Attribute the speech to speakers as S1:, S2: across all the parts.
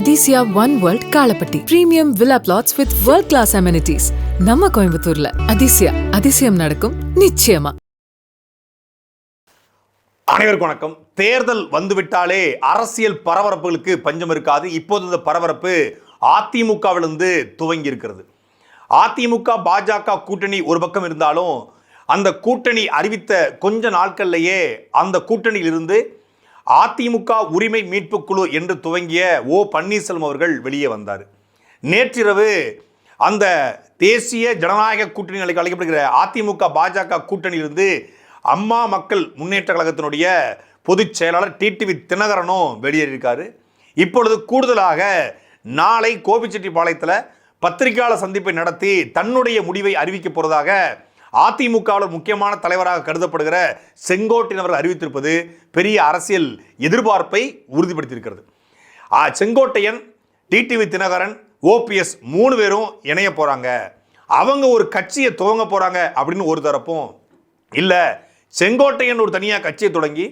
S1: Athisaya one world Kalapatti premium villa plots with world class amenities நம்ம கோயம்புத்தூர்ல. அதிசயா அதிசயம் நடக்கும் நிச்சயமா.
S2: அனைவருக்கும் வணக்கம். தேர்தல் வந்துவிட்டாலே அரசியல் பரபரப்புகளுக்கு பஞ்சம் இருக்காது. இப்போது இந்த பரபரப்பு அதிமுகவிலிருந்து துவங்கி இருக்கிறது. அதிமுக பாஜக கூட்டணி ஒரு பக்கம் இருந்தாலும் அந்த கூட்டணி அறிவித்த கொஞ்ச நாட்கள்லேயே அந்த கூட்டணியிலிருந்து அதிமுக உரிமை மீட்பு குழு என்று துவங்கிய ஓ பன்னீர்செல்வம் அவர்கள் வெளியே வந்தார். நேற்றிரவு அந்த தேசிய ஜனநாயக கூட்டணி அழைக்கப்படுகிற அதிமுக பாஜக கூட்டணியிலிருந்து அம்மா மக்கள் முன்னேற்ற கழகத்தினுடைய பொதுச் செயலாளர் டிடிவி தினகரனும் வெளியேறியிருக்காரு. இப்பொழுது கூடுதலாக நாளை கோபிச்செட்டிப்பாளையத்தில் பத்திரிகையாளர் சந்திப்பை நடத்தி தன்னுடைய முடிவை அறிவிக்க போகிறதாக அதிமுகவில் முக்கியமான தலைவராக கருதப்படுகிற செங்கோட்டையன் அவர்கள் அறிவித்திருப்பது பெரிய அரசியல் எதிர்பார்ப்பை உறுதிப்படுத்தியிருக்கிறது. செங்கோட்டையன் டிடிவி தினகரன் ஓபிஎஸ் மூணு பேரும் இணைய போகிறாங்க அவங்க ஒரு கட்சியை துவங்க போகிறாங்க அப்படின்னு ஒரு தரப்பும் இல்லை. செங்கோட்டையன் ஒரு தனியாக கட்சியை தொடங்கி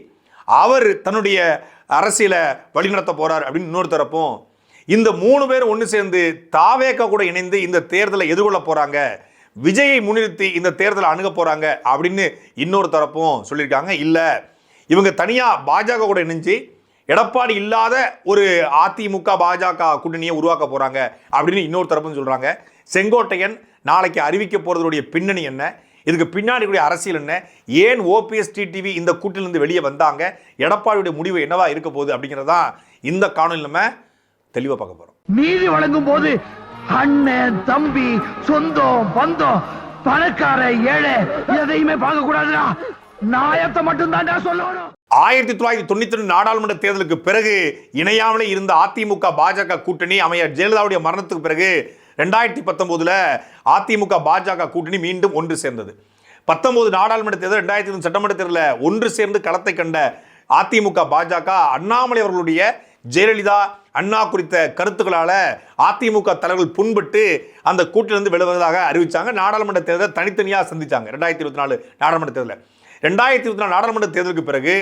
S2: அவர் தன்னுடைய அரசியலை வழிநடத்த போகிறார் அப்படின்னு இன்னொரு தரப்பும். இந்த மூணு பேர் ஒன்று சேர்ந்து தாவேக்கா கூட இணைந்து இந்த தேர்தலை எதிர்கொள்ள போகிறாங்க விஜயை முன்னிறுத்தி இந்த தேர்தலை அணுக போகிறாங்க அப்படின்னு இன்னொரு தரப்பும் சொல்லியிருக்காங்க. இல்லை இவங்க தனியாக பாஜக கூட இணைஞ்சு எடப்பாடி இல்லாத ஒரு அதிமுக பாஜக கூட்டணியை உருவாக்க போகிறாங்க அப்படின்னு இன்னொரு தரப்பும் சொல்கிறாங்க செங்கோட்டையன் நாளைக்கு அறிவிக்க போகிறதுடைய பின்னணி என்ன? இதுக்கு பின்னாடி கூடிய அரசியல் என்ன? ஏன் ஓபிஎஸ் டிடிவி இந்த கூட்டிலிருந்து வெளியே வந்தாங்க? எடப்பாடியுடைய முடிவு என்னவா இருக்க போகுது அப்படிங்கிறதான் இந்த காணொலி நம்ம தெளிவாக பார்க்க போகிறோம்
S3: நீதி வழங்கும் போது அண்ணன் தம்பி சொந்தம் பந்தம் பணக்கார ஏழை எதையுமே பார்க்க கூடாதுடா நாயத்தை மட்டும் தான்டா சொல்லணும்.
S2: ஆயிரத்தி தொள்ளாயிரத்தி தொண்ணூத்தி ரெண்டு நாடாளுமன்ற தேர்தலுக்கு பிறகு இணையாமலே இருந்த அதிமுக பாஜக கூட்டணி அமையர் ஜெயலலிதாவுடைய மரணத்துக்கு பிறகு ரெண்டாயிரத்தி பத்தொன்பதுல அதிமுக பாஜக கூட்டணி மீண்டும் ஒன்று சேர்ந்தது. பத்தொன்பது நாடாளுமன்ற தேர்தல் ரெண்டாயிரத்தி சட்டமன்ற தேர்தலில் ஒன்று சேர்ந்து களத்தை கண்ட அதிமுக பாஜக அண்ணாமலை அவர்களுடைய ஜெயலலிதா அண்ணா குறித்த கருத்துக்களால் அதிமுக தலைவர்கள் புண்பட்டு அந்த கூட்டிலிருந்து விழுவதாக அறிவிச்சாங்க. நாடாளுமன்ற தேர்தலை தனித்தனியாக சந்தித்தாங்க ரெண்டாயிரத்தி இருபத்தி நாலு நாடாளுமன்ற தேர்தலில் ரெண்டாயிரத்தி இருபத்தி நாலு நாடாளுமன்ற தேர்தலுக்கு பிறகு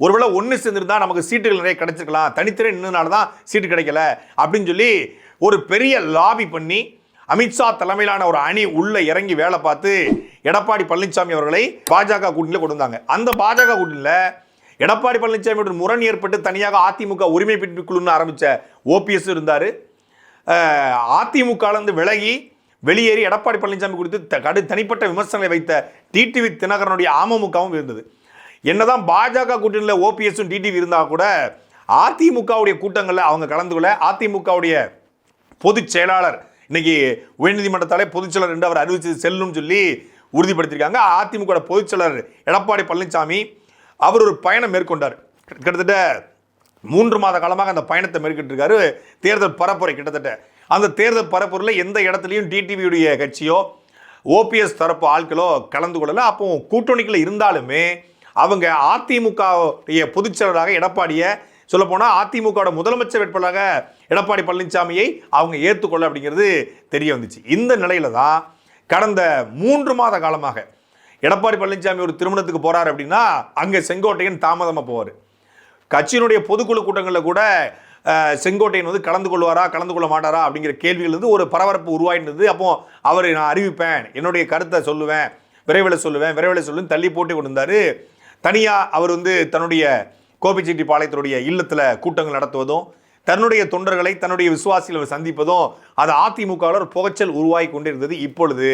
S2: ஒருவேளை ஒன்று சேர்ந்துருந்தால் நமக்கு சீட்டுகள் நிறைய கிடைச்சிருக்கலாம். தனித்திரை நின்றனால தான் சீட்டு கிடைக்கல அப்படின்னு சொல்லி ஒரு பெரிய லாபி பண்ணி அமித்ஷா தலைமையிலான ஒரு அணி உள்ளே இறங்கி வேலை பார்த்து எடப்பாடி பழனிசாமி அவர்களை பாஜக கூட்டணியில் கொண்டு வந்தாங்க. அந்த பாஜக கூட்டணியில் எடப்பாடி பழனிசாமியோட முரண் ஏற்பட்டு தனியாக அதிமுக உரிமை மீட்பு குழுன்னு ஆரம்பித்த ஓபிஎஸ் இருந்தார். அதிமுகலேருந்து விலகி வெளியேறி எடப்பாடி பழனிசாமி குறித்து கடு தனிப்பட்ட விமர்சனங்களை வைத்த டிடிவி தினகரனுடைய அமமுகவும் இருந்தது. என்னதான் பாஜக கூட்டணியில் ஓபிஎஸும் டிடிவி இருந்தால் கூட அதிமுகவுடைய கூட்டங்களில் அவங்க கலந்து கொள்ள அதிமுகவுடைய பொதுச் செயலாளர் இன்னைக்கு உயர்நீதிமன்றத்தாலே பொதுச் செயலர் என்று அவர் அறிவிச்சது செல்லும் சொல்லி உறுதிப்படுத்தியிருக்காங்க. அதிமுக பொதுச் செயலர் எடப்பாடி பழனிசாமி அவர் ஒரு பயணம் மேற்கொண்டார். கிட்டத்தட்ட மூன்று மாத காலமாக அந்த பயணத்தை மேற்கொண்டு இருக்காரு தேர்தல் பரப்புரை கிட்டத்தட்ட. அந்த தேர்தல் பரப்புரையில் எந்த இடத்துலையும் டிடிவியுடைய கட்சியோ ஓபிஎஸ் தரப்பு ஆட்களோ கலந்து கொள்ளல. அப்போ கூட்டணிக்குள்ள இருந்தாலுமே அவங்க அதிமுகவுடைய பொதுச்செயலராக எடப்பாடியை சொல்லப்போனால் அதிமுகவோட முதலமைச்சர் வேட்பாளராக எடப்பாடி பழனிசாமியை அவங்க ஏற்றுக்கொள்ள அப்படிங்கிறது தெரிய வந்துச்சு. இந்த நிலையில தான் கடந்த மூன்று மாத காலமாக எடப்பாடி பழனிசாமி ஒரு திருமணத்துக்கு போகிறார் அப்படின்னா அங்கே செங்கோட்டையன் தாமதமாக போவார். கட்சியினுடைய பொதுக்குழு கூட்டங்களில் கூட செங்கோட்டையன் வந்து கலந்து கொள்வாரா கலந்து கொள்ள மாட்டாரா அப்படிங்கிற கேள்விகள் வந்து ஒரு பரபரப்பு உருவாயிருந்தது அப்போ அவரை நான் அறிவிப்பேன் என்னுடைய கருத்தை சொல்லுவேன் விரைவில் சொல்லுவேன் விரைவில் சொல்லுன்னு தள்ளி போட்டு கொண்டிருந்தார். தனியாக அவர் வந்து தன்னுடைய கோபிச்செட்டிப்பாளையத்தினுடைய இல்லத்தில் கூட்டங்கள் நடத்துவதும் தன்னுடைய தொண்டர்களை தன்னுடைய விசுவாசிகளை சந்திப்பதும் அது அதிமுகவில் ஒரு புகைச்சல் உருவாகி கொண்டிருந்தது. இப்பொழுது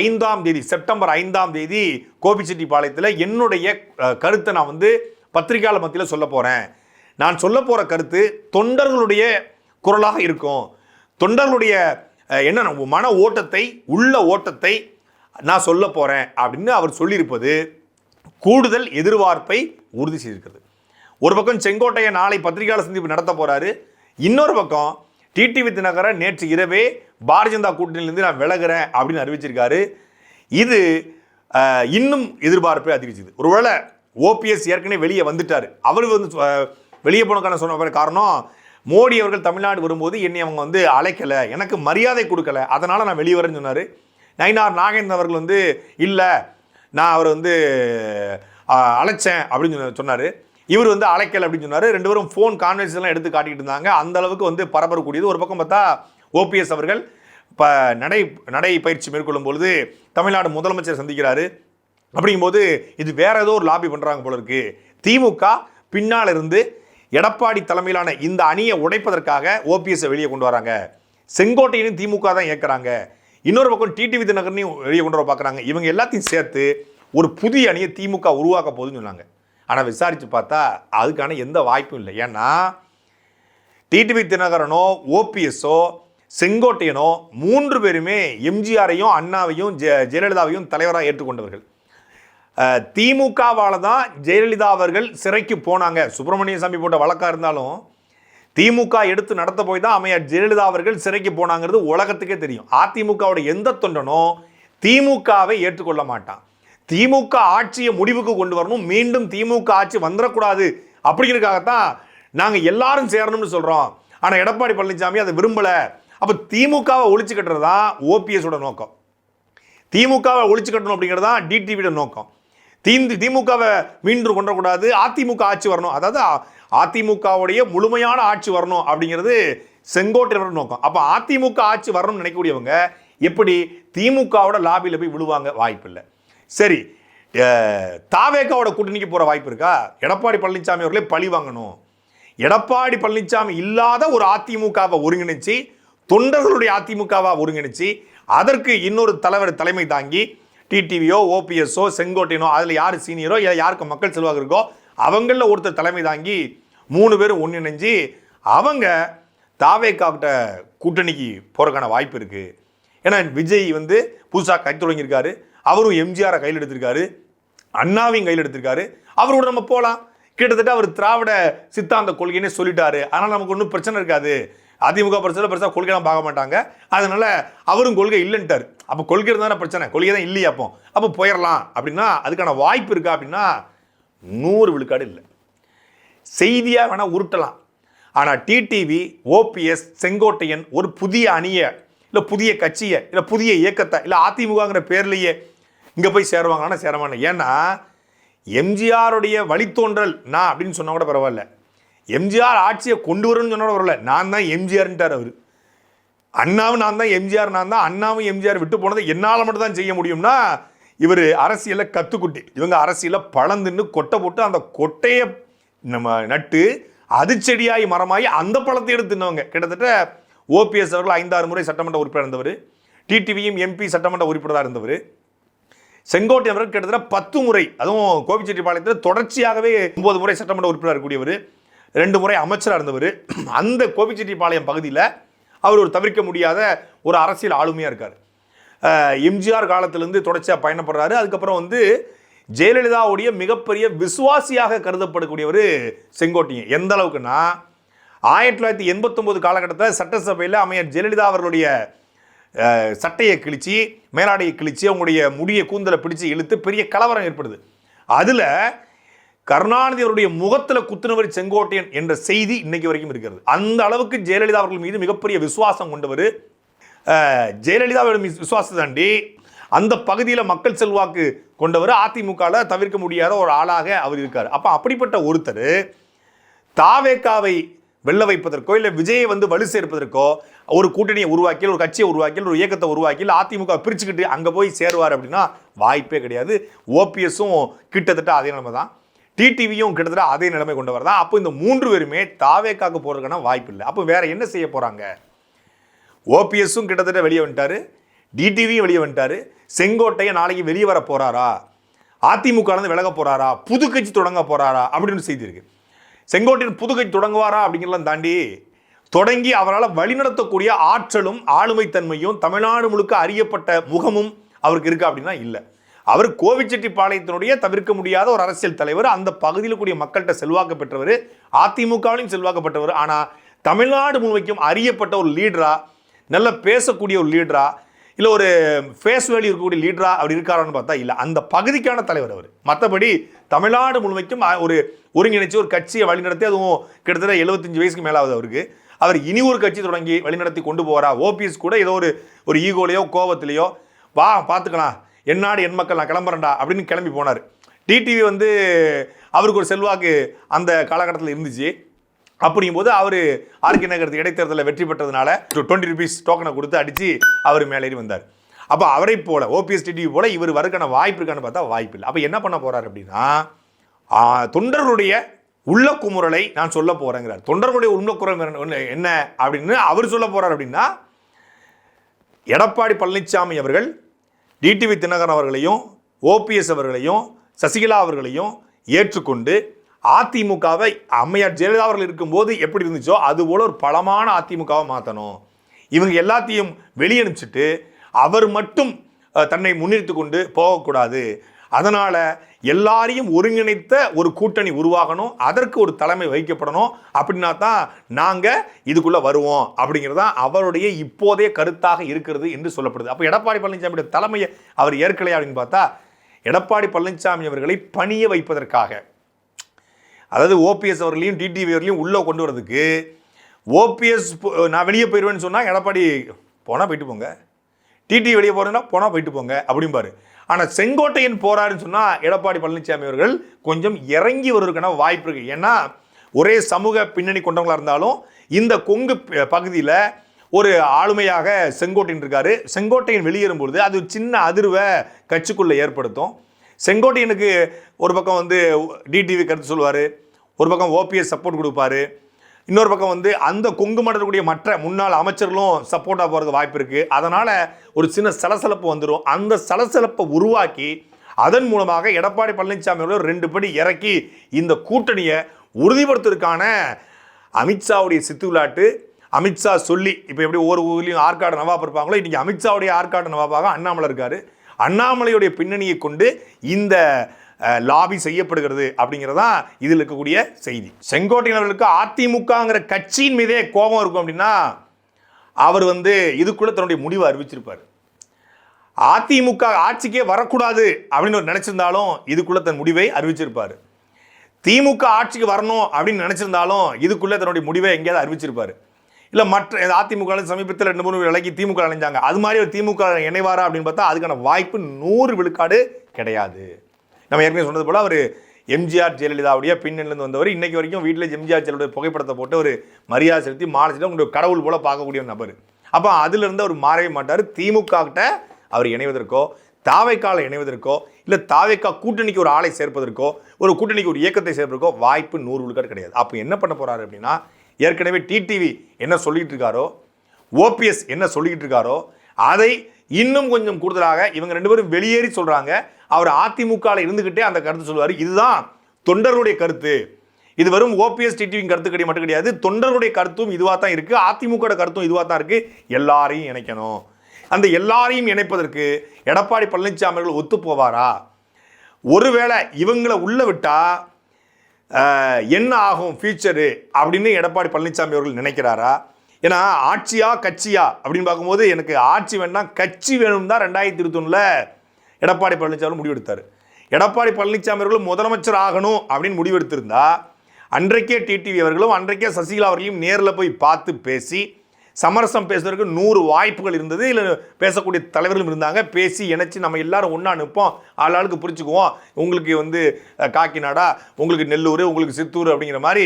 S2: ஐந்தாம் தேதி செப்டம்பர் ஐந்தாம் தேதி கோபிச்செட்டிப்பாளையத்தில் என்னுடைய கருத்தை நான் வந்து பத்திரிகையாளர் மத்தியில் சொல்ல போகிறேன் நான் சொல்ல போகிற கருத்து தொண்டர்களுடைய குரலாக இருக்கும். தொண்டர்களுடைய என்ன மன ஓட்டத்தை உள்ள ஓட்டத்தை நான் சொல்ல போகிறேன் அப்படின்னு அவர் சொல்லியிருப்பது கூடுதல் எதிர்பார்ப்பை உறுதி செய்திருக்கிறது. ஒரு பக்கம் செங்கோட்டையை நாளை பத்திரிகையாளர் சந்திப்பு நடத்த போகிறாரு இன்னொரு பக்கம் டிடிவி தினகரன் நேற்று இரவே பாரதிய ஜனதா கூட்டணியிலிருந்து நான் விலகிறேன் அப்படின்னு அறிவிச்சிருக்காரு. இது இன்னும் எதிர்பார்ப்பை அதிகரிச்சுது. ஒருவேளை ஓபிஎஸ் ஏற்கனவே வெளியே வந்துட்டார். அவர் வந்து வெளியே போனக்கான சொன்ன காரணம் மோடி அவர்கள் தமிழ்நாடு வரும்போது என்னை அவங்க வந்து அழைக்கலை. எனக்கு மரியாதை கொடுக்கல. அதனால் நான் வெளியே வரேன்னு சொன்னார். நயினார் நாகேந்திரன் அவர்கள் வந்து இல்லை நான் அவர் வந்து அழைச்சேன் அப்படின்னு சொன்னார். இவர் வந்து அழைக்கல அப்படின்னு சொன்னார். ரெண்டு பேரும் ஃபோன் கான்வெர்சேஷன்லாம் எடுத்து காட்டிக்கிட்டு இருந்தாங்க. அந்த அளவுக்கு வந்து பரபரக்கூடியது ஒரு பக்கம் பார்த்தா ஓபிஎஸ் அவர்கள் இப்போ நடை நடை பயிற்சி மேற்கொள்ளும் பொழுது தமிழ்நாடு முதலமைச்சர் சந்திக்கிறாரு. அப்படிங்கும்போது இது வேற ஏதோ ஒரு லாபி பண்ணுறாங்க போல இருக்கு. திமுக பின்னால் இருந்து எடப்பாடி தலைமையிலான இந்த அணியை உடைப்பதற்காக ஓபிஎஸ்ஸை வெளியே கொண்டு வராங்க. செங்கோட்டையிலும் திமுக தான் இயக்குறாங்க இன்னொரு பக்கம் டிடிவி தினகரனையும் வெளியே கொண்டு வர பார்க்குறாங்க இவங்க எல்லாத்தையும் சேர்த்து ஒரு புதிய அணியை திமுக உருவாக்க போகுதுன்னு சொன்னாங்க. ஆனால் விசாரித்து பார்த்தா அதுக்கான எந்த வாய்ப்பும் இல்லை. ஏன்னா டிடிவி தினகரனோ ஓபிஎஸ்ஸோ செங்கோட்டையனோ மூன்று பேருமே எம்ஜிஆரையும் அண்ணாவையும் ஜெ- ஜெயலலிதாவையும் தலைவராக ஏற்றுக்கொண்டவர்கள். திமுகவால் தான் ஜெயலலிதா அவர்கள் சிறைக்கு போனாங்க. சுப்பிரமணிய சாமி போட்ட வழக்காக இருந்தாலும் திமுக எடுத்து நடத்த போய் தான் அமையார் ஜெயலலிதா அவர்கள் சிறைக்கு போனாங்கிறது உலகத்துக்கே தெரியும். அதிமுகவோட எந்த தொண்டனும் திமுகவை ஏற்றுக்கொள்ள மாட்டான். திமுக ஆட்சியை முடிவுக்கு கொண்டு வரணும். மீண்டும் திமுக ஆட்சி வந்துடக்கூடாது. அப்படிங்கிறதுக்காகத்தான் நாங்கள் எல்லாரும் சேரணும்னு சொல்கிறோம் ஆனால் எடப்பாடி பழனிசாமி அதை விரும்பலை. அப்போ திமுகவை ஒழிச்சு கட்டுறது தான் ஓபிஎஸோட நோக்கம். திமுகவை ஒழிச்சு கட்டணும் அப்படிங்கிறது தான் டிடிவியோட நோக்கம். தீந்து திமுகவை மீண்டும் கொண்டக்கூடாது அதிமுக ஆட்சி வரணும். அதாவது அதிமுகவுடைய முழுமையான ஆட்சி வரணும் அப்படிங்கிறது செங்கோட்டையனோட நோக்கம். அப்போ அதிமுக ஆட்சி வரணும்னு நினைக்கக்கூடியவங்க எப்படி திமுகவோட லாபியில் போய் விழுவாங்க வாய்ப்பில்லை சரி தாவேக்காவோட கூட்டணிக்கு போகிற வாய்ப்பு இருக்கா? எடப்பாடி பழனிசாமி அவர்களே பழி வாங்கணும். எடப்பாடி பழனிசாமி இல்லாத ஒரு அதிமுகவை ஒருங்கிணைச்சு தொண்டர்களுடைய அதிமுகவாக ஒருங்கிணைச்சு அதற்கு இன்னொரு தலைவர் தலைமை தாங்கி டிடிவியோ ஓபிஎஸ்ஓ செங்கோட்டையனோ அதில் யார் சீனியரோ இல்லை யாருக்கு மக்கள் செல்வாக்கு இருக்கோ அவங்களில் ஒருத்தர் தலைமை தாங்கி மூணு பேரும் ஒன்றிணைஞ்சு அவங்க தாவேக்காவிட்ட கூட்டணிக்கு போகிறக்கான வாய்ப்பு இருக்குது ஏன்னா விஜய் வந்து புதுசாக கை தொடங்கியிருக்காரு அவரும் எம்ஜிஆரை கையில் எடுத்திருக்காரு அண்ணாவையும் கையில் எடுத்திருக்காரு அவரோட நம்ம போகலாம் கிட்டத்தட்ட அவர் திராவிட சித்தாந்த கொள்கைன்னு சொல்லிட்டாரு. அதனால் நமக்கு ஒன்றும் பிரச்சனை இருக்காது. அதிமுக பிரச்சனை பெருசாக கொள்கைலாம் பார்க்க மாட்டாங்க. அதனால அவரும் கொள்கை இல்லைன்ட்டார். அப்போ கொள்கை இருந்தால் பிரச்சனை? கொள்கை தான் இல்லையா அப்போ. அப்போ போயிடலாம் அப்படின்னா அதுக்கான வாய்ப்பு இருக்கா அப்படின்னா நூறு விழுக்காடு இல்லை. செய்தியாக வேணால் உருட்டலாம். ஆனால் டிடிவி ஓபிஎஸ் செங்கோட்டையன் ஒரு புதிய அணியை இல்லை புதிய கட்சியை இல்லை புதிய இயக்கத்தை இல்லை அதிமுகங்கிற பேர்லேயே இங்கே போய் சேருவாங்கன்னா சேரமாட்டேன் ஏன்னா எம்ஜிஆருடைய வழித்தோன்றல் நான் அப்படின்னு சொன்னால் கூட பரவாயில்ல. எம்ஜிஆர் ஆட்சியை கொண்டு வரணும்னு சொன்னோட வரல. நான் தான் எம்ஜிஆர்ன்ட்டார் அவர். அண்ணாவும் நான் தான் எம்ஜிஆர் நான் தான் அண்ணாவும் எம்ஜிஆர் விட்டு போனதை என்னால் மட்டும் தான் செய்ய முடியும்னா இவர் அரசியலை கற்றுக்குட்டி இவங்க அரசியலை பழந்துன்னு கொட்டை போட்டு அந்த கொட்டையை நம்ம நட்டு அது செடியாகி மரமாகி அந்த பழத்தை எடுத்து தின்னவங்க. கிட்டத்தட்ட ஓபிஎஸ் அவர்கள் ஐந்தாறு முறை சட்டமன்ற உறுப்பினர் இருந்தவர். டிடிவியும் எம்பி சட்டமன்ற உறுப்பினராக இருந்தவர். செங்கோட்டை அவர்கள் கிட்டத்தட்ட பத்து முறை அதுவும் கோபிச்செட்டிப்பாளையத்தில் தொடர்ச்சியாகவே ஒன்பது முறை சட்டமன்ற உறுப்பினர் இருக்கக்கூடியவர். ரெண்டு முறை அமைச்சராக இருந்தவர். அந்த கோபிச்செட்டிப்பாளையம் பகுதியில் அவர் ஒரு தவிர்க்க முடியாத ஒரு அரசியல் ஆளுமையாக இருக்கார். எம்ஜிஆர் காலத்திலேருந்து தொடர்ச்சியாக பயணப்படுறாரு. அதுக்கப்புறம் வந்து ஜெயலலிதாவுடைய மிகப்பெரிய விசுவாசியாக கருதப்படக்கூடியவர் செங்கோட்டையன். எந்த அளவுக்குன்னா ஆயிரத்தி தொள்ளாயிரத்தி எண்பத்தொம்போது காலகட்டத்தில் சட்டசபையில் அமையர் ஜெயலலிதா அவர்களுடைய சட்டையை கிழிச்சு மேலாடையை கிழிச்சு அவங்களுடைய முடியை கூந்தலை பிடிச்சு இழுத்து பெரிய கலவரம் ஏற்படுது. அதில் கருணாநிதி அவருடைய முகத்தில் குத்துனவர் செங்கோட்டையன் என்ற செய்தி இன்னைக்கு வரைக்கும் இருக்கிறது. அந்த அளவுக்கு ஜெயலலிதா அவர்கள் மீது மிகப்பெரிய விசுவாசம் கொண்டவர். ஜெயலலிதா ஜெயலலிதாவோட விசுவாசம் தாண்டி அந்த பகுதியில் மக்கள் செல்வாக்கு கொண்டவர். அதிமுகவில் தவிர்க்க முடியாத ஒரு ஆளாக அவர் இருக்கார். அப்போ அப்படிப்பட்ட ஒருத்தர் தாவேக்காவை வெல்ல வைப்பதற்கோ இல்லை விஜயை வந்து வலு சேர்ப்பதற்கோ ஒரு கூட்டணியை உருவாக்கி ஒரு கட்சியை உருவாக்கி ஒரு இயக்கத்தை உருவாக்கி இல்லை அதிமுக பிரிச்சுக்கிட்டு அங்கே போய் சேருவார் அப்படின்னா வாய்ப்பே கிடையாது. ஓபிஎஸும் கிட்டத்தட்ட அதே நிலைமை தான் டிடிவியும் கிட்டத்தட்ட அதே நிலைமை கொண்டு வரதான் அப்போ இந்த மூன்று பேருமே தாவேக்காக்கு போகிறதுக்கான வாய்ப்பு இல்லை. அப்போ வேற என்ன செய்ய போகிறாங்க ஓபிஎஸும் கிட்டத்தட்ட வெளியே வந்துட்டாரு. டிடிவியும் வெளியே வந்துட்டாரு. செங்கோட்டையை நாளைக்கு வெளியே வர போகிறாரா அதிமுகலேருந்து விலக போகிறாரா புது கட்சி தொடங்க போறாரா? அப்படின்னு செய்தி இருக்கு. செங்கோட்டையன் புது கட்சி தொடங்குவாரா அப்படிங்கிறலாம் தாண்டி தொடங்கி அவரால் வழிநடத்தக்கூடிய ஆற்றலும் ஆளுமைத்தன்மையும் தமிழ்நாடு முழுக்க அறியப்பட்ட முகமும் அவருக்கு இருக்கா அப்படின்னா இல்லை. அவர் கோவிச்செட்டிப்பாளையத்தினுடைய தவிர்க்க முடியாத ஒரு அரசியல் தலைவர் அந்த பகுதியில் கூடிய மக்கள்கிட்ட செல்வாக்கு பெற்றவர் அதிமுகவிலையும் செல்வாக்கு பெற்றவர் ஆனால் தமிழ்நாடு முழுமைக்கும் அறியப்பட்ட ஒரு லீடரா நல்ல பேசக்கூடிய ஒரு லீடரா இல்லை ஒரு ஃபேஸ் வேல்யூ இருக்கக்கூடிய லீடரா அப்படி இருக்காரான்னு பார்த்தா இல்லை. அந்த பகுதிக்கான தலைவர் அவர். மற்றபடி தமிழ்நாடு முழுமைக்கும் ஒரு ஒருங்கிணைச்சு ஒரு கட்சியை வழிநடத்தி அதுவும் கிட்டத்தட்ட 75 வயசுக்கு மேலாவது அவருக்கு. அவர் இனி ஒரு கட்சி தொடங்கி வழிநடத்தி கொண்டு போகிறா ஓபிஎஸ் கூட ஏதோ ஒரு ஒரு ஈகோலையோ கோபத்திலையோ வா பார்த்துக்கலாம் என்னாடு என் மக்கள் நான் கிளம்புறேன்டா அப்படின்னு கிளம்பி போனார். டிடிவி வந்து அவருக்கு ஒரு செல்வாக்கு அந்த காலகட்டத்தில் இருந்துச்சு. அப்படிங்கும் போது அவர் ஆர்கே நகரத்து இடைத்தேர்தலில் வெற்றி பெற்றதுனால டுவெண்ட்டி ருபீஸ் டோக்கனை கொடுத்து அடித்து அவர் மேலேறி வந்தார். அப்போ அவரை போல ஓபிஎஸ் டிடிவி போல இவர் வருக்கான வாய்ப்பு இருக்கான்னு பார்த்தா வாய்ப்பு இல்லை. அப்போ என்ன பண்ண போகிறார் அப்படின்னா தொண்டர்களுடைய உள்ள குமுறலை நான் சொல்ல போகிறேங்கிறார் தொண்டர்களுடைய உள்ள குரல் என்ன அப்படின்னு அவர் சொல்ல போகிறார் அப்படின்னா எடப்பாடி பழனிசாமி அவர்கள் டிடிவி தினகரன் அவர்களையும் ஓபிஎஸ் அவர்களையும் சசிகலா அவர்களையும் ஏற்றுக்கொண்டு அதிமுகவை அம்மையார் ஜெயலலிதா அவர்கள் இருக்கும்போது எப்படி இருந்துச்சோ அது போல ஒரு பலமான அதிமுகவை மாற்றணும் இவங்க எல்லாத்தையும் வெளியனுப்பிச்சிட்டு அவர் மட்டும் தன்னை முன்னிறுத்து கொண்டு போகக்கூடாது. அதனால் எல்லாரையும் ஒருங்கிணைத்த ஒரு கூட்டணி உருவாகணும். அதற்கு ஒரு தலைமை வைக்கப்படணும் அப்படின்னா தான் நாங்கள் இதுக்குள்ளே வருவோம். அப்படிங்கிறது தான் அவருடைய இப்போதைய கருத்தாக இருக்கிறது என்று சொல்லப்படுது. அப்போ எடப்பாடி பழனிசாமியுடைய தலைமையை அவர் ஏற்கலையா அப்படின்னு பார்த்தா எடப்பாடி பழனிசாமி அவர்களை பணிய வைப்பதற்காக. அதாவது ஓபிஎஸ் அவர்களையும் டிடிவி அவர்களையும் உள்ளே கொண்டு வரதுக்கு ஓபிஎஸ் நான் வெளியே போயிடுவேன்னு சொன்னால் எடப்பாடி போனால் போயிட்டு போங்க. டிடி வெளியே போகிறேன்னா போனால் போயிட்டு போங்க. அப்படிம்பாரு. ஆனால் செங்கோட்டையன் போறாருன்னு சொன்னால் எடப்பாடி பழனிசாமி அவர்கள் கொஞ்சம் இறங்கி வருவதற்கான வாய்ப்பு இருக்குது ஏன்னா ஒரே சமூக பின்னணி கொண்டவங்களாக இருந்தாலும் இந்த கொங்கு பகுதியில் ஒரு ஆளுமையாக செங்கோட்டையன் இருக்காரு. செங்கோட்டையன் வெளியேறும் பொழுது அது சின்ன அதிர்வை கட்சிக்குள்ளே ஏற்படுத்தும். செங்கோட்டையனுக்கு ஒரு பக்கம் வந்து டிடிவி கருத்து சொல்லுவார். ஒரு பக்கம் ஓபிஎஸ் சப்போர்ட் கொடுப்பாரு. இன்னொரு பக்கம் வந்து அந்த கொங்கு மண்டலக்கூடிய மற்ற முன்னாள் அமைச்சர்களும் சப்போர்ட்டாக போகிறதுக்கு வாய்ப்பு இருக்குது அதனால் ஒரு சின்ன சலசலப்பு வந்துடும் அந்த சலசலப்பை உருவாக்கி அதன் மூலமாக எடப்பாடி பழனிசாமி அவர்கள் ரெண்டு படி இறக்கி இந்த கூட்டணியை உறுதிப்படுத்துவதற்கான அமித்ஷாவுடைய சித்து விளையாட்டு அமித்ஷா சொல்லி இப்போ எப்படி ஒவ்வொரு ஊர்லேயும் ஆற்காடு நவாப் இருப்பாங்களோ இன்றைக்கி அமித்ஷாவுடைய ஆற்காடு நவாபாக அண்ணாமலை இருக்கார். அண்ணாமலையுடைய பின்னணியை கொண்டு இந்த லாபி செய்யப்படுகிறது அப்படிங்கிறதான் இதில் இருக்கக்கூடிய செய்தி. செங்கோட்டையினர்களுக்கு அதிமுகங்கிற கட்சியின் மீதே கோபம் இருக்கும் அப்படின்னா அவர் வந்து இதுக்குள்ள தன்னுடைய முடிவை அறிவிச்சிருப்பார். அதிமுக ஆட்சிக்கே வரக்கூடாது அப்படின்னு ஒரு நினச்சிருந்தாலும் இதுக்குள்ள தன் முடிவை அறிவிச்சிருப்பார். திமுக ஆட்சிக்கு வரணும் அப்படின்னு நினச்சிருந்தாலும் இதுக்குள்ளே தன்னுடைய முடிவை எங்கேயாவது அறிவிச்சிருப்பார். இல்லை மற்ற அதிமுக சமீபத்தில் ரெண்டு மூணு விலைக்கு திமுக அணைஞ்சாங்க. அது மாதிரி ஒரு திமுக இணைவாரா அப்படின்னு பார்த்தா அதுக்கான வாய்ப்பு நூறு விழுக்காடு கிடையாது. நம்ம ஏற்கனவே சொன்னது போல அவர் எம்ஜிஆர் ஜெயலலிதாவுடைய பின்னணியிலிருந்து வந்தவர். இன்றைக்கு வரைக்கும் வீட்டில் எம்ஜிஆர் ஜெயலலிதா புகைப்படத்தை போட்டு ஒரு மரியாதை செலுத்தி மாலை செலுத்தி உங்களுடைய கடவுள் போல பார்க்கக்கூடிய ஒரு நபர். அப்போ அதிலிருந்து அவர் மாறவே மாட்டார். திமுக கிட்ட அவர் இணைவதற்கோ தாவைக்கால இணைவதற்கோ இல்லை தாவைக்கா கூட்டணிக்கு ஒரு ஆளை சேர்ப்பதற்கோ ஒரு கூட்டணிக்கு ஒரு இயக்கத்தை சேர்ப்பதற்கோ வாய்ப்பு நூறு விழுக்காடு கிடையாது. அப்போ என்ன பண்ண போகிறாரு அப்படின்னா ஏற்கனவே டிடிவி என்ன சொல்லிக்கிட்டு இருக்காரோ ஓபிஎஸ் என்ன சொல்லிக்கிட்டு இருக்காரோ அதை இன்னும் கொஞ்சம் கூடுதலாக இவங்க ரெண்டு பேரும் வெளியேறி சொல்கிறாங்க அவர் அதிமுகவில் இருந்துக்கிட்டே அந்த கருத்து சொல்லுவார். இதுதான் தொண்டர்களுடைய கருத்து. இது வரும் ஓபிஎஸ் டிடிவியின் கருத்து கிடையாது மட்டும் கிடையாது. தொண்டர்களுடைய கருத்தும் இதுவாக தான் இருக்குது அதிமுக கருத்தும் இதுவாக தான் இருக்குது எல்லாரையும் இணைக்கணும். அந்த எல்லாரையும் இணைப்பதற்கு எடப்பாடி பழனிசாமி அவர்கள் ஒத்து போவாரா? ஒருவேளை இவங்களை உள்ள விட்டால் என்ன ஆகும் ஃபியூச்சரு அப்படின்னு எடப்பாடி பழனிசாமி அவர்கள் நினைக்கிறாரா? ஏன்னா ஆட்சியா கட்சியா அப்படின்னு பார்க்கும்போது எனக்கு ஆட்சி வேண்டாம் கட்சி வேணும் தான் ரெண்டாயிரத்தி இருபத்தொன்னில் எடப்பாடி பழனிசாமி முடிவெடுத்தார் எடப்பாடி பழனிசாமி அவர்களும் முதலமைச்சர் ஆகணும் அப்படின்னு முடிவெடுத்திருந்தா அன்றைக்கே டிடிவி அவர்களும் அன்றைக்கே சசிகலா அவர்களையும் நேரில் போய் பார்த்து பேசி சமரசம் பேசுறதுக்கு நூறு வாய்ப்புகள் இருந்தது. இல்லை பேசக்கூடிய தலைவர்களும் இருந்தாங்க. பேசி இணைச்சி நம்ம எல்லாரும் ஒன்றா நிற்போம். ஆளாளுக்கு புரிச்சுக்குவோம் உங்களுக்கு வந்து காக்கிநாடா உங்களுக்கு நெல்லூர் உங்களுக்கு சித்தூர் அப்படிங்கிற மாதிரி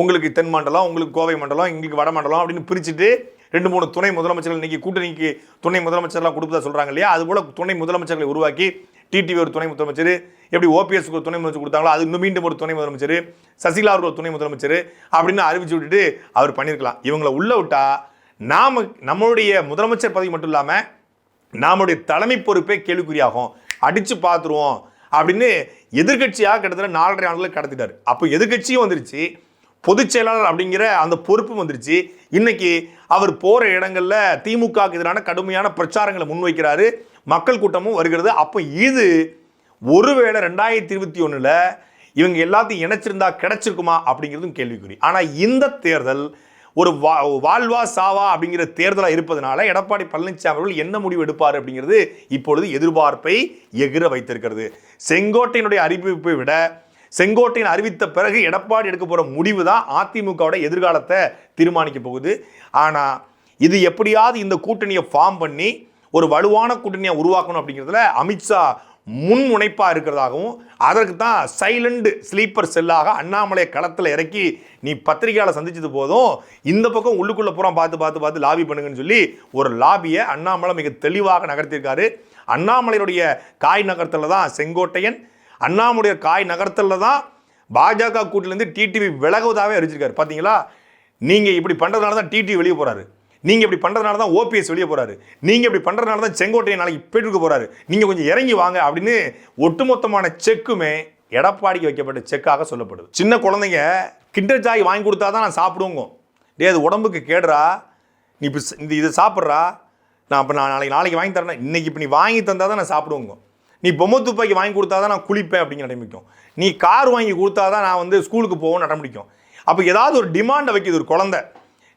S2: உங்களுக்கு தென் மண்டலம் உங்களுக்கு கோவை மண்டலம் எங்களுக்கு வட மண்டலம் அப்படின்னு பிரிச்சுட்டு ரெண்டு மூணு துணை முதலமைச்சர்கள் இன்றைக்கி கூட்டணிக்கு துணை முதலமைச்சர்லாம் கொடுப்பதா சொல்கிறாங்க இல்லையா? அது போல துணை முதலமைச்சர்களை உருவாக்கி டிடிவி ஒரு துணை முதலமைச்சர் எப்படி ஓபிஎஸ்க்கு ஒரு துணை முதலமைச்சர் கொடுத்தாங்களோ அது இன்னும் மீண்டும் ஒரு துணை முதலமைச்சர் சசிகலா அவர்கள் ஒரு துணை முதலமைச்சர் அப்படின்னு அறிவிச்சு விட்டுட்டு அவர் பண்ணியிருக்கலாம் இவங்களை உள்ள விட்டா நாம் நம்மளுடைய முதலமைச்சர் பதவி மட்டும் இல்லாமல் நம்முடைய தலைமை பொறுப்பே கேள்விக்குறியாகும். அடித்து பார்த்துருவோம் அப்படின்னு எதிர்க்கட்சியாக கிட்டத்தட்ட நாலரை ஆண்டுகள் கடத்திட்டார். அப்போ எதிர்க்கட்சியும் வந்துருச்சு. பொதுச் செயலாளர் அப்படிங்கிற அந்த பொறுப்பு வந்துருச்சு. இன்னைக்கு அவர் போற இடங்கள்ல திமுகவுக்கு எதிரான கடுமையான பிரச்சாரங்களை முன்வைக்கிறாரு. மக்கள் கூட்டமும் வருகிறது. அப்போ இது ஒருவேளை ரெண்டாயிரத்தி இருபத்தி ஒன்றில் இவங்க எல்லாத்தையும் இணைச்சிருந்தா கிடைச்சிருக்குமா அப்படிங்கிறதும் கேள்விக்குறி. ஆனால் இந்த தேர்தல் ஒரு வா வாழ்வா சாவா அப்படிங்கிற தேர்தலாக இருப்பதனால எடப்பாடி பழனிசாமி அவர்கள் என்ன முடிவு எடுப்பார் அப்படிங்கிறது இப்பொழுது எதிர்பார்ப்பை எகிர வைத்திருக்கிறது. செங்கோட்டையினுடைய அறிவிப்பை விட செங்கோட்டையன் அறிவித்த பிறகு எடப்பாடி எடுக்க போகிற முடிவு தான் அதிமுகவோட எதிர்காலத்தை தீர்மானிக்க போகுது. ஆனால் இது எப்படியாவது இந்த கூட்டணியை ஃபார்ம் பண்ணி ஒரு வலுவான கூட்டணியை உருவாக்கணும் அப்படிங்கிறதுல அமித்ஷா முன் முனைப்பாக இருக்கிறதாகவும் அதற்கு தான் சைலண்ட் ஸ்லீப்பர் செல்லாக அண்ணாமலை களத்தில் இறக்கி நீ பத்திரிகையாளர் சந்திச்சது போதும் இந்த பக்கம் உள்ளுக்குள்ளே புறம் பார்த்து பார்த்து பார்த்து லாபி பண்ணுங்கன்னு சொல்லி ஒரு லாபியை அண்ணாமலை மிக தெளிவாக நகர்த்தியிருக்காரு. அண்ணாமலையுடைய காய் நகரத்தில் தான் செங்கோட்டையன் அண்ணாமுடைய காய் நகரத்தில் தான் பாஜக கூட்டிலேருந்து டிடிவி விலகுவதாகவே அறிவிச்சிருக்காரு. பார்த்தீங்களா நீங்கள் இப்படி பண்ணுறதுனால தான் டிடிவி வெளியே போகிறாரு நீங்கள் இப்படி பண்ணுறதுனால தான் ஓபிஎஸ் வெளியே போகிறாரு நீங்கள் இப்படி பண்ணுறதுனால தான் செங்கோட்டையை நாளைக்கு போயிட்டு போகிறாரு நீங்கள் கொஞ்சம் இறங்கி வாங்க அப்படின்னு ஒட்டுமொத்தமான செக்குமே எடப்பாடிக்கு வைக்கப்பட்ட செக்காக சொல்லப்படுது. சின்ன குழந்தைங்க கிண்டர் ஜாய் வாங்கி கொடுத்தா தான் நான் சாப்பிடுவோங்க. டே அது உடம்புக்கு கேடுறா. நீ இப்போ இந்த இதை சாப்பிட்றா. நான் அப்போ நான் நாளைக்கு நாளைக்கு வாங்கி தரேன் இன்றைக்கி இப்போ நீ வாங்கி தந்தால் தான் நான் சாப்பிடுவோங்க. நீ பொம்மை துப்பாக்கி வாங்கி கொடுத்தா தான் நான் குளிப்பேன் அப்படிங்கிற நடைமிக்கும் நீ கார் வாங்கி கொடுத்தா தான் நான் வந்து ஸ்கூலுக்கு போவேன் நடமுடிக்கும் அப்போ ஏதாவது ஒரு டிமாண்டை வைக்கிது ஒரு குழந்தை.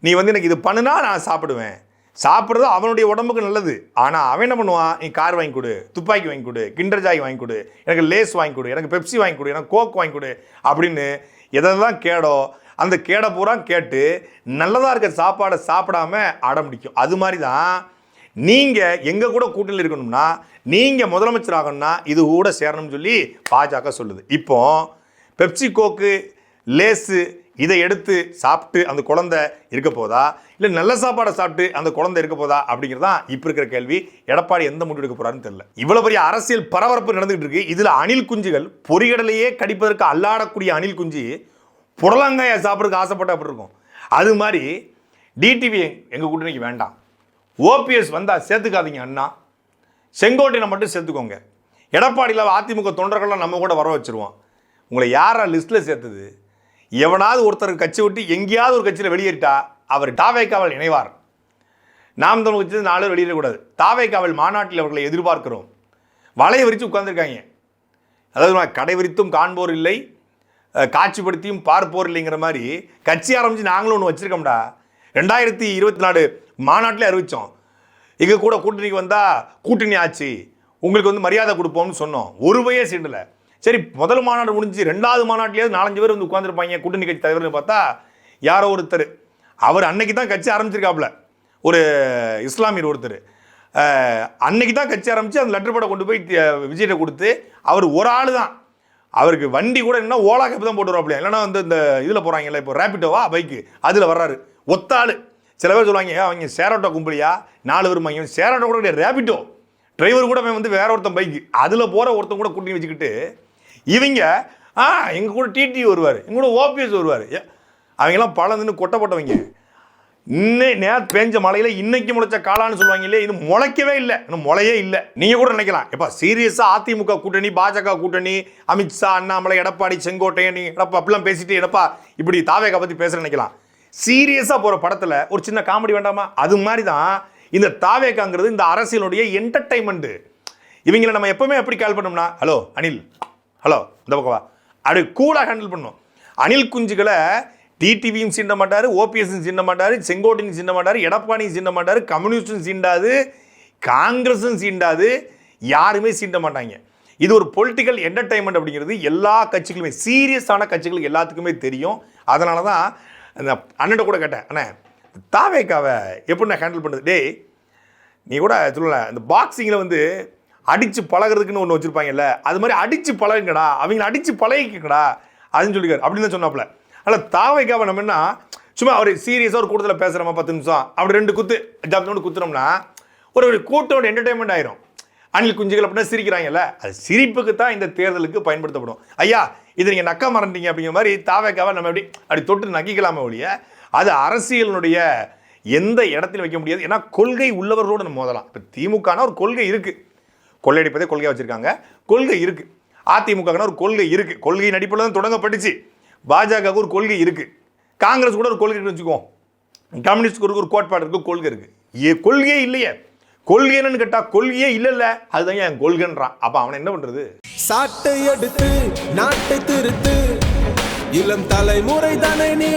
S2: நீ வந்து எனக்கு இது பண்ணுனா நான் சாப்பிடுவேன். சாப்பிட்றது அவனுடைய உடம்புக்கு நல்லது. ஆனால் அவன் என்ன பண்ணுவான்? நீ கார் வாங்கி கொடு துப்பாக்கி வாங்கி கொடு கிண்டர் ஜாய் வாங்கி கொடு எனக்கு லேஸ் வாங்கி கொடு எனக்கு பெப்சி வாங்கி கொடு எனக்கு கோக் வாங்கி கொடு அப்படின்னு எதை தான் கேடோ அந்த கேடை பூரா கேட்டு நல்லதாக இருக்கிற சாப்பாடை சாப்பிடாம அடம்பிடிக்கும் அது மாதிரி தான் நீங்கள் எங்கள் கூட கூட்டணியில் இருக்கணும்னா நீங்கள் முதலமைச்சர் ஆகணும்னா இது கூட சேரணும்னு சொல்லி பாஜக சொல்லுது. இப்போ பெப்சி கோக்கு லேஸு இதை எடுத்து சாப்பிட்டு அந்த குழந்தை இருக்க போதா? இல்லை நல்ல சாப்பாடை சாப்பிட்டு அந்த குழந்தை இருக்க போதா? அப்படிங்கிறது தான் இப்போ இருக்கிற கேள்வி. எடப்பாடி எந்த முடிவு எடுக்க போறாருன்னு தெரியல. இவ்வளோ பெரிய அரசியல் பரபரப்பு நடந்துகிட்டு இருக்கு. இதில் அணில் குஞ்சுகள் பொறிகடலையே கடிப்பதற்கு அல்லாடக்கூடிய அணில் குஞ்சு புடலங்காயை சாப்பிட்றதுக்கு ஆசைப்பட்ட அப்படி இருக்கும்? அது மாதிரி டிடிவி எங்கள் கூட்டணிக்கு வேண்டாம். ஓபிஎஸ் வந்தால் சேர்த்துக்காதீங்க அண்ணா. செங்கோட்டையனை மட்டும் சேர்த்துக்கோங்க. எடப்பாடியில் அதிமுக தொண்டர்கள்லாம் நம்ம கூட வர வச்சுருவோம். உங்களை யாரா லிஸ்ட்டில் சேர்த்தது? எவனாவது ஒருத்தர் கட்சி விட்டு எங்கேயாவது ஒரு கட்சியில் வெளியேறிட்டா அவர் டாவேக்காவல் இணைவார். நாம் தமிழ் கட்சி நாலு பேர் வெளியிடக்கூடாது தாவேக்காவல் மாநாட்டில் அவர்களை எதிர்பார்க்கிறோம். வலையை விரித்து உட்கார்ந்திருக்காங்க. அதாவது நான் கடை விரித்தும் காண்போர் இல்லை காட்சிப்படுத்தியும் பார்ப்போர் இல்லைங்கிற மாதிரி கட்சி ஆரம்பித்து நாங்களும் ஒன்று வச்சுருக்கோம்டா. ரெண்டாயிரத்தி இருபத்தி நாலு மாநாட்டிலே அறிவித்தோம் எங்கள் கூட கூட்டணிக்கு வந்தால் கூட்டணி ஆச்சு. உங்களுக்கு வந்து மரியாதை கொடுப்போம்னு சொன்னோம். ஒரு பையே சரி முதல் மாநாடு முடிஞ்சு ரெண்டாவது மாநாட்டிலேயே நாலஞ்சு பேர் வந்து உட்காந்துருப்பாங்க கூட்டணி கட்சி தலைவர்னு பார்த்தா யாரோ ஒருத்தர். அவர் அன்னைக்கு தான் கட்சி ஆரம்பிச்சிருக்காப்புல. ஒரு இஸ்லாமியர் ஒருத்தர். அன்னைக்கு தான் கட்சி ஆரம்பித்து அந்த லெட்டர் படம் கொண்டு போய் தி- விஜய்கிட்ட கொடுத்து அவர் ஒரு ஆள் தான். அவருக்கு வண்டி கூட என்ன ஓலா கேப் தான் போட்டு வராப்லையா இல்லைன்னா வந்து இந்த இதில் போகிறாங்கல்ல இப்போ ரேப்பிட்டோவா பைக்கு அதில் வர்றாரு. ஒத்த ஆள். சில பேர் சொல்லுவாங்க "ஏன் அவங்க சேரோட்டோ கும்பலியா? நாலு பேர் மையம் சேரோட்டோ கூட கிடையாது ரேபிட்டோ. டிரைவர் கூட அவன் வந்து வேற ஒருத்தன் பைக்கு அதில் போகிற ஒருத்தன் கூட கூட்டி வச்சுக்கிட்டு இவங்க ஆ எங்கள் கூட டிடி வருவார் எங்க கூட ஓபிஎஸ் வருவார். அவங்கெல்லாம் பல நின்று கொட்டை போட்டவங்க நேற்று பேஞ்ச மழையில இன்னைக்கு முளைச்ச காலான்னு சொல்லுவாங்க இல்லையா இது முளைக்கவே இல்லை இன்னும் முளையே இல்லை. நீங்க கூட நினைக்கலாம். எப்பா சீரியஸாக அதிமுக கூட்டணி பாஜக கூட்டணி அமித்ஷா அண்ணாமலை எடப்பாடி செங்கோட்டையன் நீ எடப்பா அப்படிலாம் பேசிட்டு எடப்பா இப்படி தாவேகா பற்றி பேச நினைக்கலாம். சீரியஸாக போகிற படத்தில் ஒரு சின்ன காமெடி வேண்டாமா? அது மாதிரி தான் இந்த தாவேக்காங்கிறது இந்த அரசியலுடைய என்டர்டைன்மெண்ட்டு இவங்களை நம்ம எப்பவுமே எப்படி கால் பண்ணோம்னா ஹலோ அனில். ஹலோ இந்த பக்கவா அப்படி கூலாக ஹேண்டில் பண்ணோம். அனில் குஞ்சுகளை டிடிவியும் சீண்ட மாட்டார் ஓபிஎஸும் சீண்ட மாட்டார் செங்கோட்டையும் சீண்ட மாட்டார் எடப்பாடியும் சீண்ட மாட்டார் கம்யூனிஸ்டும் சீண்டாது காங்கிரஸும் சீண்டாது யாருமே சீண்ட மாட்டாங்க. இது ஒரு பொலிட்டிக்கல் என்டர்டைன்மெண்ட் அப்படிங்கிறது எல்லா கட்சிகளுமே சீரியஸான கட்சிகளுக்கு எல்லாத்துக்குமே தெரியும். அதனால தான் அந்த அண்ணன் கூட கேட்டேன் அண்ணே தாவேக்காவை எப்படி நான் ஹேண்டில் பண்ணுறது டேய் நீ கூட சொல்லல இந்த பாக்ஸிங்கில் வந்து அடித்து பழகுறதுக்குன்னு ஒன்று வச்சுருப்பாங்கல்ல அது மாதிரி அடித்து பழகுங்கடா அவங்கள அடித்து பழகிக்கடா அதுன்னு சொல்லிக்காரு அப்படின்னு தான் சொன்னாப்புல. ஆனால் தாவைக்காவை நம்ம என்ன சும்மா ஒரு சீரியஸாக ஒரு கூட்டத்தில் பேசுகிறோமா பத்து நிமிஷம் அப்படி ரெண்டு குத்து ஜப்னோடு குத்துனோம்னா ஒரு ஒரு கூட்டோட என்டர்டைன்மெண்ட் ஆயிரும். அணில் குஞ்சுகள் அப்படின்னா சிரிக்கிறாங்கல்ல அது சிரிப்புக்கு தான் இந்த தேர்தலுக்கு பயன்படுத்தப்படும். ஐயா இது நீங்கள் நக்க மறந்துட்டீங்க அப்படிங்கிற மாதிரி தாவைக்காவை நம்ம எப்படி அப்படி தொட்டு நக்கிக்கலாமே ஒழிய அது அரசியலினுடைய எந்த இடத்துல வைக்க முடியாது. ஏன்னா கொள்கை உள்ளவர்களோடு நம்ம மோதலாம். இப்போ திமுகனா ஒரு கொள்கை இருக்குது கொள்ளையடிப்பதே கொள்கையாக வச்சுருக்காங்க. கொள்கை இருக்குது அதிமுகனா ஒரு கொள்கை இருக்குது கொள்கையின் அடிப்படையில் தான் தொடங்கப்பட்டுச்சு. பாஜகவுக்கு ஒரு கொள்கை இருக்குது காங்கிரஸ் கூட ஒரு கொள்கை வச்சுக்குவோம். கம்யூனிஸ்ட் ஒரு கோட்பாடு இருக்குது கொள்கை இருக்குது ஏ கொள்கையே இல்லையே. கொள்கை என்னன்னு கேட்டா கொள்கையே இல்ல இல்ல அதுதான் என் கொள்கைன்றான். அப்ப அவன் என்ன பண்றது?
S4: சாட்டை எடுத்து நாட்டை திருத்து. இளம் தலைமுறை தானே நீ